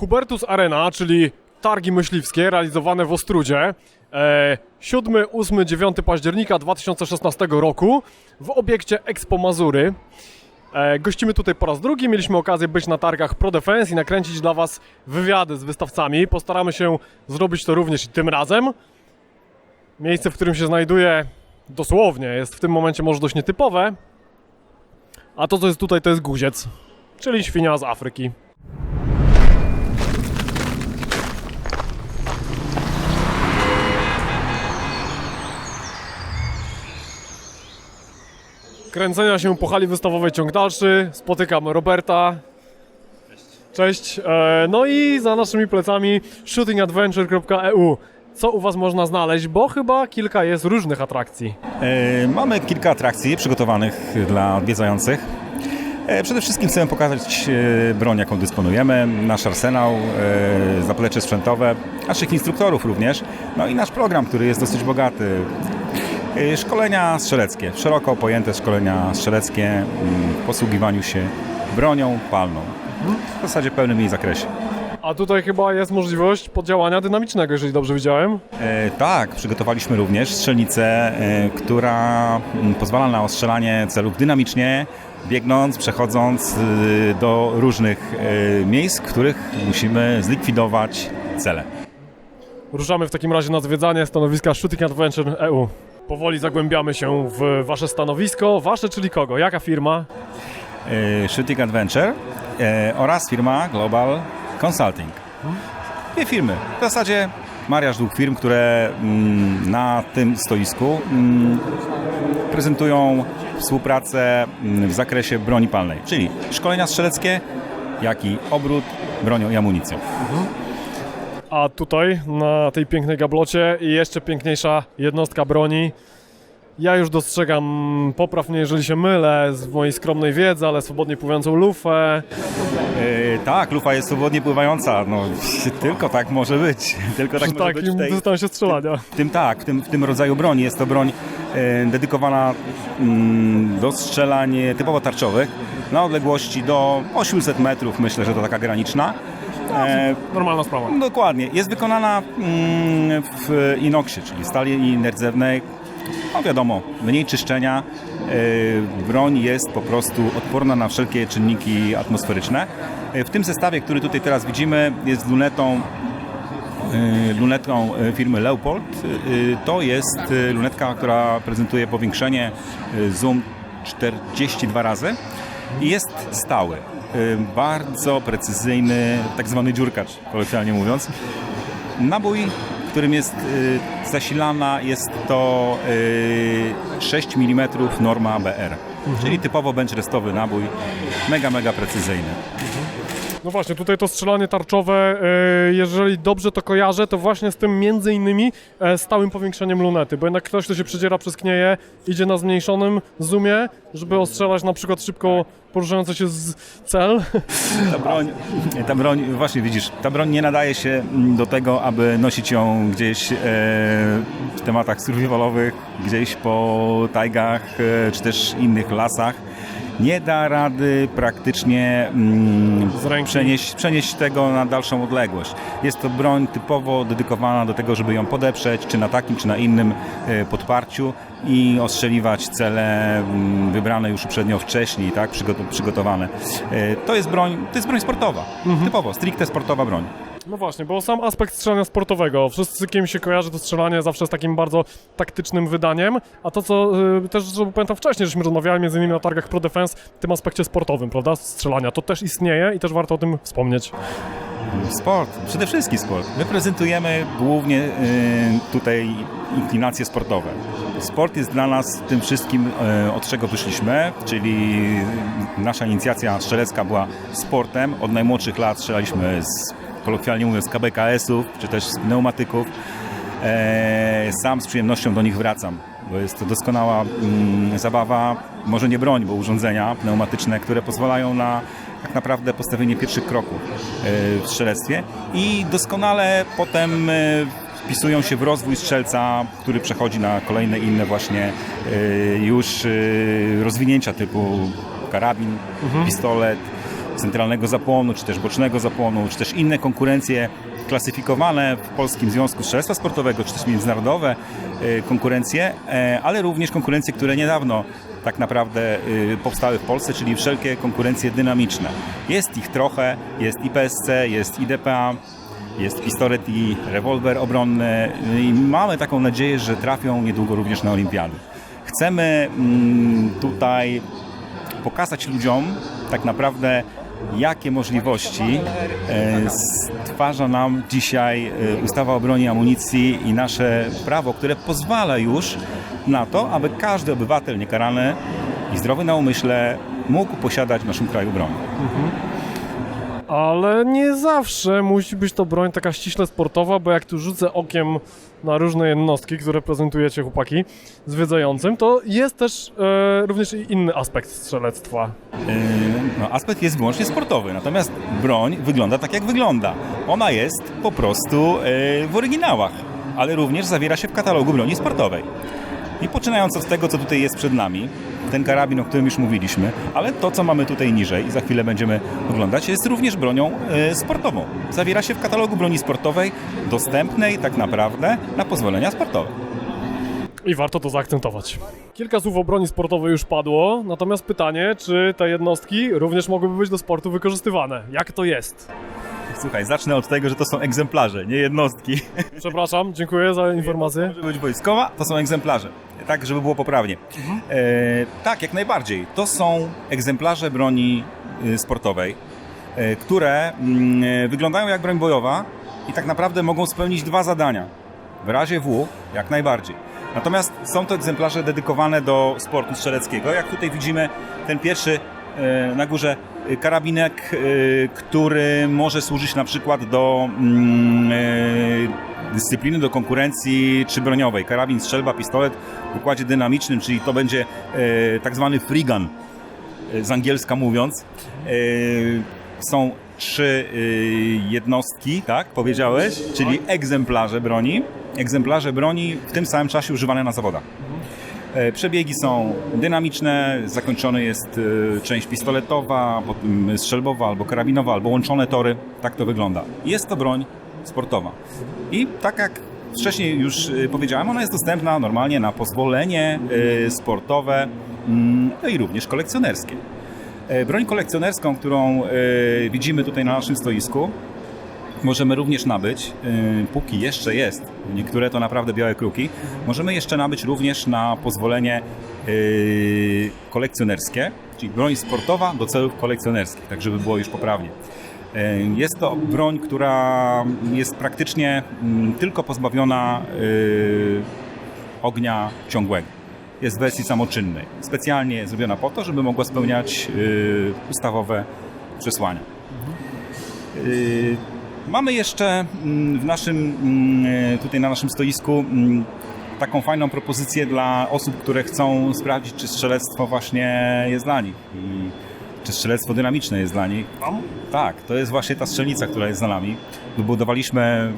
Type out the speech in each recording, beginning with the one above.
Hubertus Arena, czyli targi myśliwskie realizowane w Ostrudzie. E, 7, 8, 9 października 2016 roku w obiekcie Expo Mazury. E, gościmy tutaj po raz drugi. Mieliśmy okazję być na targach Pro Defense i nakręcić dla Was wywiady z wystawcami. Postaramy się zrobić to również i tym razem. Miejsce, w którym się znajduję, dosłownie jest w tym momencie może dość nietypowe. A to, co jest tutaj, to jest guziec, czyli świnia z Afryki. Kręcenia się po hali wystawowej ciąg dalszy. Spotykam Roberta. Cześć. E, no i za naszymi plecami shootingadventure.eu. Co u Was można znaleźć, bo chyba kilka jest różnych atrakcji. E, Mamy kilka atrakcji przygotowanych dla odwiedzających. E, Przede wszystkim chcemy pokazać broń, jaką dysponujemy, nasz arsenał, zaplecze sprzętowe, naszych instruktorów również, no i nasz program, który jest dosyć bogaty. E, Szkolenia strzeleckie, szeroko pojęte szkolenia strzeleckie mm, w posługiwaniu się bronią palną. W zasadzie pełnym jej zakresie. A tutaj chyba jest możliwość poddziałania dynamicznego, jeżeli dobrze widziałem. E, tak, przygotowaliśmy również strzelnicę, e, która mm, pozwala na ostrzelanie celów dynamicznie, biegnąc, przechodząc e, do różnych e, miejsc, w których musimy zlikwidować cele. Ruszamy w takim razie na zwiedzanie stanowiska Shooting Adventure EU. Powoli zagłębiamy się w Wasze stanowisko. Wasze, czyli kogo? Jaka firma? E, Shooting Adventure e, oraz firma Global Consulting. Dwie firmy. W zasadzie mariaż dwóch firm, które mm, na tym stoisku mm, prezentują współpracę mm, w zakresie broni palnej, czyli szkolenia strzeleckie, jak i obrót bronią i amunicją. A tutaj, na tej pięknej gablocie, i jeszcze piękniejsza jednostka broni. Ja już dostrzegam, popraw mnie, jeżeli się mylę, z mojej skromnej wiedzy, ale swobodnie pływającą lufę. E, tak, lufa jest swobodnie pływająca. No, tylko tak może być. Tylko tak Przy może być takim w tej, dystansie strzelania. W tym tak, w tym, w tym rodzaju broni. Jest to broń e, dedykowana mm, do strzelań typowo tarczowych na odległości do 800 metrów. Myślę, że to taka graniczna. E, Normalna sprawa. dokładnie. Jest wykonana mm, w inoksie, czyli stali nierdzewnej. No wiadomo, mniej czyszczenia. E, broń jest po prostu odporna na wszelkie czynniki atmosferyczne. E, w tym zestawie, który tutaj teraz widzimy, jest lunetą y, lunetką y, firmy Leopold. Y, To jest lunetka, która prezentuje powiększenie zoom 42 razy i jest stały. Y, Bardzo precyzyjny, tak zwany dziurkacz, kolokwialnie mówiąc. Nabój, którym jest y, zasilana, jest to y, 6 mm norma BR. Czyli typowo bench restowy nabój, mega, mega precyzyjny. No właśnie, tutaj to strzelanie tarczowe, e, jeżeli dobrze to kojarzę, to właśnie z tym między innymi e, stałym powiększeniem lunety, bo jednak ktoś, kto się przedziera przez knieje, idzie na zmniejszonym zoomie, żeby ostrzelać na przykład szybko poruszający się z cel. Ta broń, ta broń, właśnie widzisz, ta broń nie nadaje się mm, do tego, aby nosić ją gdzieś e, w tematach survivalowych, gdzieś po tajgach e, czy też innych lasach. Nie da rady praktycznie mm, przenieść, przenieść tego na dalszą odległość. Jest to broń typowo dedykowana do tego, żeby ją podeprzeć, czy na takim, czy na innym e, podparciu i ostrzeliwać cele mm, wybrane już uprzednio wcześniej, tak, przygoto- przygotowane. E, To jest broń, to jest broń sportowa, typowo, stricte sportowa broń. No właśnie, bo sam aspekt strzelania sportowego, wszyscy kim się kojarzy to strzelanie zawsze z takim bardzo taktycznym wydaniem, a to co y, też, że pamiętam wcześniej, żeśmy rozmawiali między innymi na targach Pro Defense, w tym aspekcie sportowym, prawda, strzelania, to też istnieje i też warto o tym wspomnieć. Sport, przede wszystkim sport. My prezentujemy głównie y, tutaj inklinacje sportowe. Sport jest dla nas tym wszystkim, y, od czego wyszliśmy, czyli nasza inicjacja strzelecka była sportem. Od najmłodszych lat strzelaliśmy z, kolokwialnie mówiąc, KBKS-ów, czy też z pneumatyków. E, sam z przyjemnością do nich wracam, bo jest to doskonała mm, zabawa, może nie broń, bo urządzenia pneumatyczne, które pozwalają na tak naprawdę postawienie pierwszych kroków e, w strzelectwie i doskonale potem e, wpisują się w rozwój strzelca, który przechodzi na kolejne inne właśnie już rozwinięcia typu karabin, pistolet, centralnego zapłonu, czy też bocznego zapłonu, czy też inne konkurencje klasyfikowane w Polskim Związku Strzelectwa Sportowego, czy też międzynarodowe e, konkurencje, e, ale również konkurencje, które niedawno tak naprawdę e, powstały w Polsce, czyli wszelkie konkurencje dynamiczne. Jest ich trochę, jest IPSC, jest IDPA, jest pistolet i rewolwer obronny i mamy taką nadzieję, że trafią niedługo również na olimpiady. Chcemy mm, tutaj pokazać ludziom tak naprawdę, jakie możliwości e, stwarza nam dzisiaj e, ustawa o broni amunicji i nasze prawo, które pozwala już na to, aby każdy obywatel niekarany i zdrowy na umyśle mógł posiadać w naszym kraju broń. Ale nie zawsze musi być to broń taka ściśle sportowa, bo jak tu rzucę okiem na różne jednostki, które prezentujecie chłopaki zwiedzającym, to jest też e, również inny aspekt strzelectwa. Yy, No, aspekt jest wyłącznie sportowy, natomiast broń wygląda tak, jak wygląda. Ona jest po prostu yy, w oryginałach, ale również zawiera się w katalogu broni sportowej. I poczynając od tego, co tutaj jest przed nami, ten karabin, o którym już mówiliśmy, ale to, co mamy tutaj niżej i za chwilę będziemy oglądać, jest również bronią yy, sportową. Zawiera się w katalogu broni sportowej, dostępnej tak naprawdę na pozwolenia sportowe. I warto to zaakcentować. Kilka słów o broni sportowej już padło, natomiast pytanie, czy te jednostki również mogłyby być do sportu wykorzystywane? Jak to jest? Słuchaj, zacznę od tego, że to są egzemplarze, nie jednostki. Przepraszam, dziękuję za informację. Może być wojskowa, to są egzemplarze. Tak, żeby było poprawnie. E, tak, jak najbardziej. To są egzemplarze broni y, sportowej, e, które mm, e, wyglądają jak broń bojowa i tak naprawdę mogą spełnić dwa zadania. W razie W, jak najbardziej. Natomiast są to egzemplarze dedykowane do sportu strzeleckiego. Jak tutaj widzimy, ten pierwszy e, na górze karabinek, e, który może służyć na przykład do mm, e, dyscypliny, do konkurencji czy broniowej. Karabin, strzelba, pistolet w układzie dynamicznym, czyli to będzie tak zwany e, z angielska mówiąc. Są trzy jednostki, tak powiedziałeś, czyli egzemplarze broni. Egzemplarze broni w tym samym czasie używane na zawodach. E, Przebiegi są dynamiczne, zakończony jest e, część pistoletowa, potem strzelbowa albo karabinowa, albo łączone tory. Tak to wygląda. Jest to broń sportowa. I tak jak wcześniej już e, powiedziałem, ona jest dostępna normalnie na pozwolenie sportowe mm, no i również kolekcjonerskie. Broń kolekcjonerską, którą widzimy tutaj na naszym stoisku, możemy również nabyć, yy, póki jeszcze jest, niektóre to naprawdę białe kruki, możemy jeszcze nabyć również na pozwolenie yy, kolekcjonerskie, czyli broń sportowa do celów kolekcjonerskich, tak żeby było już poprawnie. Yy, Jest to broń, która jest praktycznie mm, tylko pozbawiona ognia ciągłego. Jest w wersji samoczynnej. Specjalnie zrobiona po to, żeby mogła spełniać ustawowe przesłania. Mamy jeszcze mm, w naszym, mm, tutaj na naszym stoisku mm, taką fajną propozycję dla osób, które chcą sprawdzić, czy strzelectwo właśnie jest dla nich i czy strzelectwo dynamiczne jest dla nich. Tak, to jest właśnie ta strzelnica, która jest za nami. Wybudowaliśmy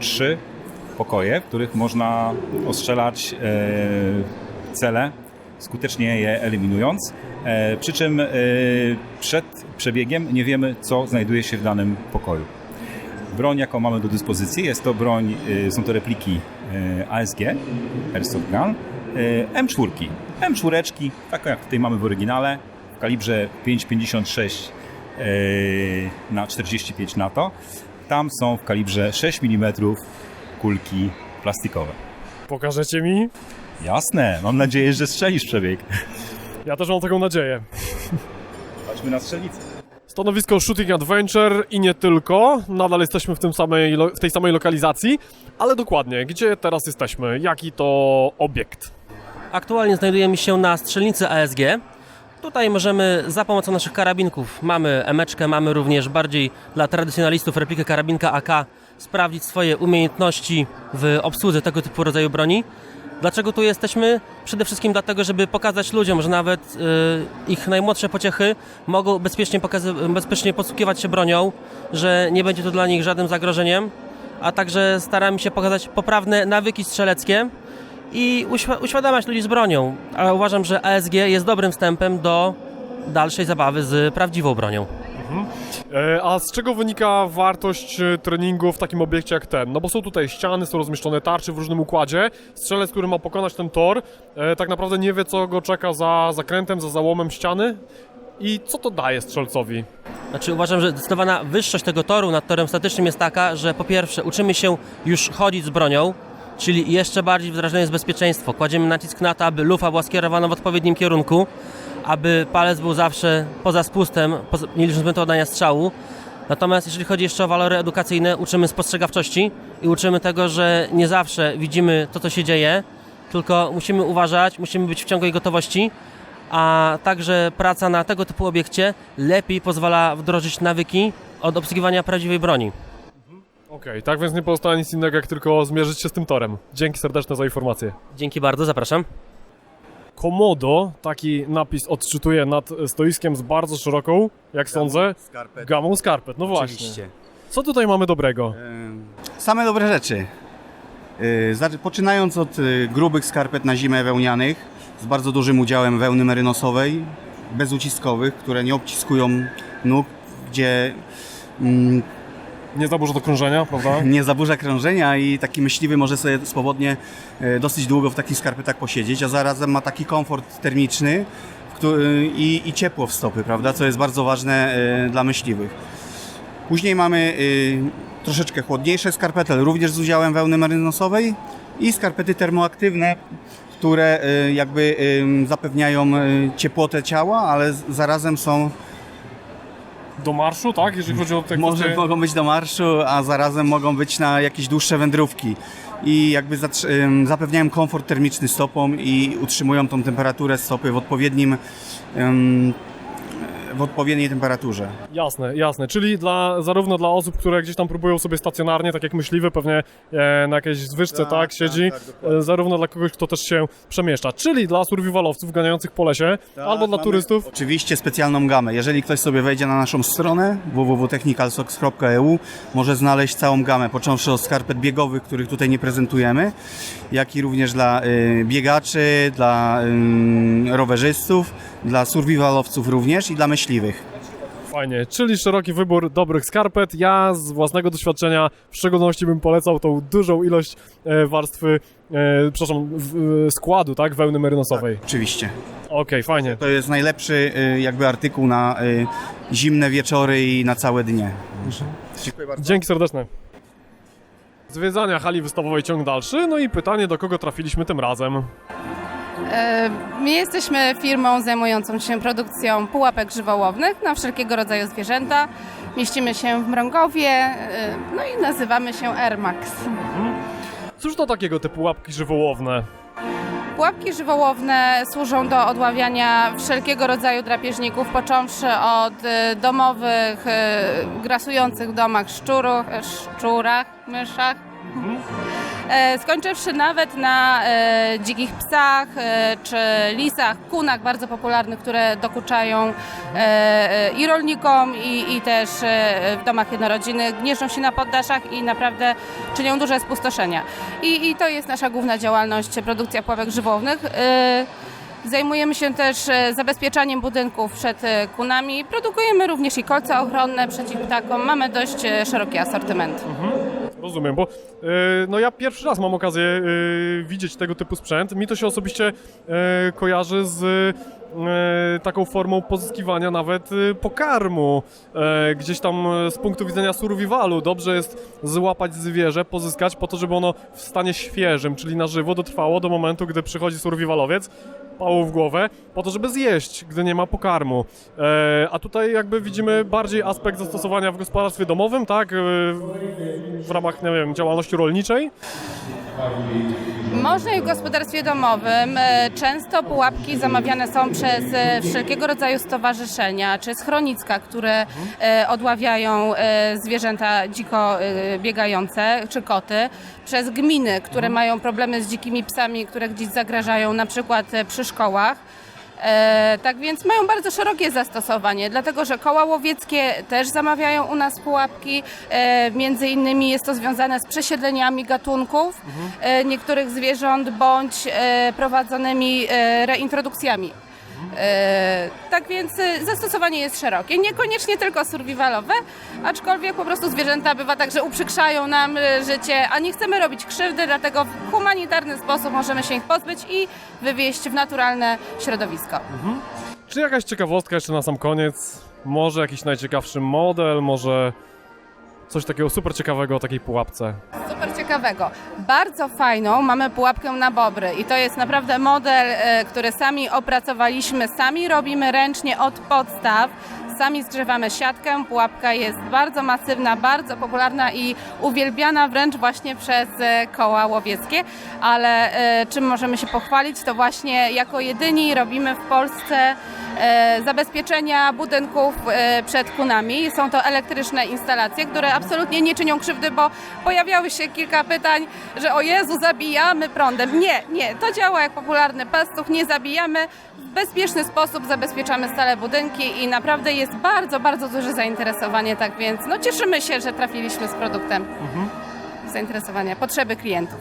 trzy pokoje, w których można ostrzelać e, cele, skutecznie je eliminując. E, przy czym e, przed przebiegiem nie wiemy, co znajduje się w danym pokoju. Broń, jaką mamy do dyspozycji, jest to broń, y, są to repliki y, ASG, Airsoft Gun, y, M4. M4, taką jak tutaj mamy w oryginale, w kalibrze 5,56 y, na 45 NATO. Tam są w kalibrze 6 mm kulki plastikowe. Pokażecie mi? Jasne, mam nadzieję, że strzelisz przebieg. Ja też mam taką nadzieję. Chodźmy na strzelnicę. Stanowisko Shooting Adventure i nie tylko. Nadal jesteśmy w, tym samej, w tej samej lokalizacji, ale dokładnie, gdzie teraz jesteśmy? Jaki to obiekt? Aktualnie znajdujemy się na strzelnicy ASG. Tutaj możemy za pomocą naszych karabinków, mamy emeczkę, mamy również bardziej dla tradycjonalistów replikę karabinka AK, sprawdzić swoje umiejętności w obsłudze tego typu rodzaju broni. Dlaczego tu jesteśmy? Przede wszystkim dlatego, żeby pokazać ludziom, że nawet y, ich najmłodsze pociechy mogą bezpiecznie, bezpiecznie posługiwać się bronią, że nie będzie to dla nich żadnym zagrożeniem, a także staramy się pokazać poprawne nawyki strzeleckie, i uświ- uświadamiać ludzi z bronią. Ale uważam, że ASG jest dobrym wstępem do dalszej zabawy z prawdziwą bronią. E, A z czego wynika wartość e, treningu w takim obiekcie jak ten? No bo są tutaj ściany, są rozmieszczone tarcze w różnym układzie. Strzelec, który ma pokonać ten tor, e, tak naprawdę nie wie, co go czeka za zakrętem, za załomem ściany. I co to daje strzelcowi? Znaczy uważam, że zdecydowana wyższość tego toru nad torem statycznym jest taka, że po pierwsze uczymy się już chodzić z bronią, czyli jeszcze bardziej wdrażane jest bezpieczeństwo. Kładziemy nacisk na to, aby lufa była skierowana w odpowiednim kierunku, aby palec był zawsze poza spustem, poza, nie licząc momentu oddania strzału. Natomiast jeżeli chodzi jeszcze o walory edukacyjne, uczymy spostrzegawczości i uczymy tego, że nie zawsze widzimy to, co się dzieje, tylko musimy uważać, musimy być w ciągłej gotowości, a także praca na tego typu obiekcie lepiej pozwala wdrożyć nawyki od obsługiwania prawdziwej broni. Okej, tak więc nie pozostaje nic innego, jak tylko zmierzyć się z tym torem. Dzięki serdeczne za informację. Dzięki bardzo, zapraszam. Komodo, taki napis odczytuje nad stoiskiem z bardzo szeroką, jak sądzę, Skarpet. gamą skarpet. No właśnie. Oczywiście. Co tutaj mamy dobrego? Same dobre rzeczy. Y, zaczy- Poczynając od y, grubych skarpet na zimę wełnianych, z bardzo dużym udziałem wełny merynosowej, bezuciskowych, które nie obciskują nóg, gdzie mm, Nie zaburza do krążenia, prawda? nie zaburza krążenia i taki myśliwy może sobie swobodnie e, dosyć długo w takich skarpetach posiedzieć, a zarazem ma taki komfort termiczny któ- i, i ciepło w stopy, prawda, co jest bardzo ważne e, dla myśliwych. Później mamy e, troszeczkę chłodniejsze skarpety, również z udziałem wełny marynosowej i skarpety termoaktywne, które e, jakby e, zapewniają e, ciepłotę ciała, ale zarazem są Do marszu, tak? Jeżeli chodzi o te może kwestie... mogą być do marszu, a zarazem mogą być na jakieś dłuższe wędrówki. I jakby zapewniają komfort termiczny stopom i utrzymują tą temperaturę stopy w odpowiednim ym, w odpowiedniej temperaturze. Jasne, jasne. Czyli dla, zarówno dla osób, które gdzieś tam próbują sobie stacjonarnie, tak jak myśliwy, pewnie e, na jakiejś zwyżce, tak, Tak, siedzi, tak, tak, e, zarówno dla kogoś, kto też się przemieszcza. Czyli dla survivalowców ganiających po lesie, albo dla Tak, turystów. Oczywiście specjalną gamę. Jeżeli ktoś sobie wejdzie na naszą stronę www.technicalsocks.eu może znaleźć całą gamę, począwszy od skarpet biegowych, których tutaj nie prezentujemy, jak i również dla y, biegaczy, dla y, rowerzystów, dla survivalowców również i dla myśliwych. Fajnie, czyli szeroki wybór dobrych skarpet. Ja z własnego doświadczenia w szczególności bym polecał tą dużą ilość e, warstwy, e, przepraszam, w, e, składu, tak, wełny merynosowej. Oczywiście. Okej, fajnie. To jest najlepszy y, jakby artykuł na y, zimne wieczory i na całe dnie. Dziękuję bardzo. Dzięki serdeczne. Zwiedzania hali wystawowej ciąg dalszy, no i pytanie, do kogo trafiliśmy tym razem. E, My jesteśmy firmą zajmującą się produkcją pułapek żywołownych na wszelkiego rodzaju zwierzęta. Mieścimy się w Mrągowie, e, no i nazywamy się Airmax. Cóż to takiego te pułapki żywołowne? Pułapki żywołowne służą do odławiania wszelkiego rodzaju drapieżników, począwszy od e, domowych, grasujących w domach szczurów, szczurach, myszach, E, skończywszy nawet na e, dzikich psach e, czy lisach, kunach bardzo popularnych, które dokuczają e, e, i rolnikom i, i też e, w domach jednorodzinnych, gnieżdżą się na poddaszach i naprawdę czynią duże spustoszenia. I, i to jest nasza główna działalność, produkcja pułapek żywownych. E, Zajmujemy się też e, zabezpieczaniem budynków przed e, kunami. Produkujemy również i kolce ochronne przeciw ptakom. Mamy dość e, szeroki asortyment. Rozumiem, bo e, no ja pierwszy raz mam okazję e, widzieć tego typu sprzęt. Mi to się osobiście e, kojarzy z e, taką formą pozyskiwania nawet e, pokarmu. E, gdzieś tam e, z punktu widzenia survivalu dobrze jest złapać zwierzę, pozyskać po to, żeby ono w stanie świeżym, czyli na żywo dotrwało do momentu, gdy przychodzi survivalowiec, pałą w głowę, po to, żeby zjeść, gdy nie ma pokarmu. E, a tutaj jakby widzimy bardziej aspekt zastosowania w gospodarstwie domowym, tak? E, w ramach, nie wiem, działalności rolniczej. Można i w gospodarstwie domowym. E, Często pułapki zamawiane są przez e, wszelkiego rodzaju stowarzyszenia czy schronicka, które e, odławiają zwierzęta dziko biegające czy koty, przez gminy, które mają problemy z dzikimi psami, które gdzieś zagrażają na przykład przy szkołach. E, tak więc mają bardzo szerokie zastosowanie, dlatego że koła łowieckie też zamawiają u nas pułapki. E, między innymi jest to związane z przesiedleniami gatunków e, niektórych zwierząt bądź prowadzonymi reintrodukcjami. E, Tak więc e, zastosowanie jest szerokie, niekoniecznie tylko survivalowe, aczkolwiek po prostu zwierzęta bywa tak, że uprzykrzają nam e, życie, a nie chcemy robić krzywdy, dlatego w humanitarny sposób możemy się ich pozbyć i wywieźć w naturalne środowisko. Czy jakaś ciekawostka jeszcze na sam koniec? Może jakiś najciekawszy model, może coś takiego super ciekawego o takiej pułapce? Super ciekawego. Bardzo fajną mamy pułapkę na bobry i to jest naprawdę model, e, który sami opracowaliśmy, sami robimy ręcznie od podstaw. Sami zgrzewamy siatkę, pułapka jest bardzo masywna, bardzo popularna i uwielbiana wręcz właśnie przez e, koła łowieckie, ale e, czym możemy się pochwalić, to właśnie jako jedyni robimy w Polsce e, zabezpieczenia budynków przed kunami. Są to elektryczne instalacje, które absolutnie nie czynią krzywdy, bo pojawiały się kilka pytań, że o Jezu, zabijamy prądem. Nie, nie, to działa jak popularny pastuch, nie zabijamy. W bezpieczny sposób zabezpieczamy stale budynki i naprawdę jest bardzo, bardzo duże zainteresowanie, tak więc no cieszymy się, że trafiliśmy z produktem. Zainteresowania, potrzeby klientów.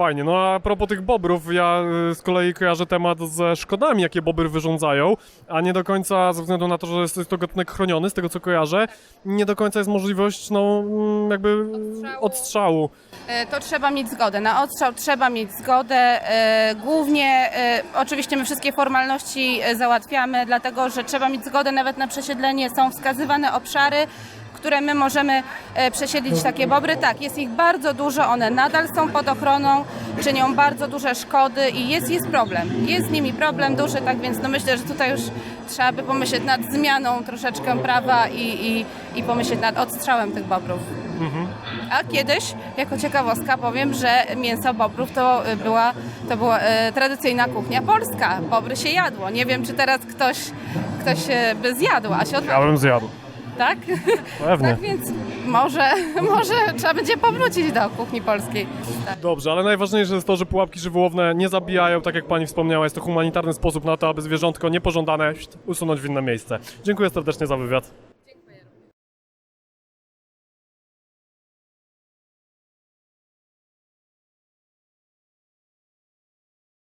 Fajnie, no a propos tych bobrów, ja y, z kolei kojarzę temat ze szkodami, jakie bobry wyrządzają, a nie do końca, ze względu na to, że jest to gatunek chroniony, z tego co kojarzę, nie do końca jest możliwość, no mm, jakby Odstrzału. odstrzału. E, To trzeba mieć zgodę. Na odstrzał trzeba mieć zgodę. E, Głównie, e, oczywiście my wszystkie formalności e, załatwiamy, dlatego że trzeba mieć zgodę nawet na przesiedlenie. Są wskazywane obszary, które my możemy e, przesiedlić takie bobry. Tak, jest ich bardzo dużo, one nadal są pod ochroną, czynią bardzo duże szkody i jest, jest problem. Jest z nimi problem duży, tak więc no myślę, że tutaj już trzeba by pomyśleć nad zmianą troszeczkę prawa i, i, i pomyśleć nad odstrzałem tych bobrów. A kiedyś, jako ciekawostka, powiem, że mięso bobrów to y, była, to była e, tradycyjna kuchnia polska. Bobry się jadło. Nie wiem, czy teraz ktoś, ktoś e, by zjadł, a się. Ja bym zjadł, Tak? pewnie. Tak więc może, może trzeba będzie powrócić do kuchni polskiej. Tak. Dobrze, ale najważniejsze jest to, że pułapki żywołowne nie zabijają, tak jak pani wspomniała, jest to humanitarny sposób na to, aby zwierzątko niepożądane usunąć w inne miejsce. Dziękuję serdecznie za wywiad.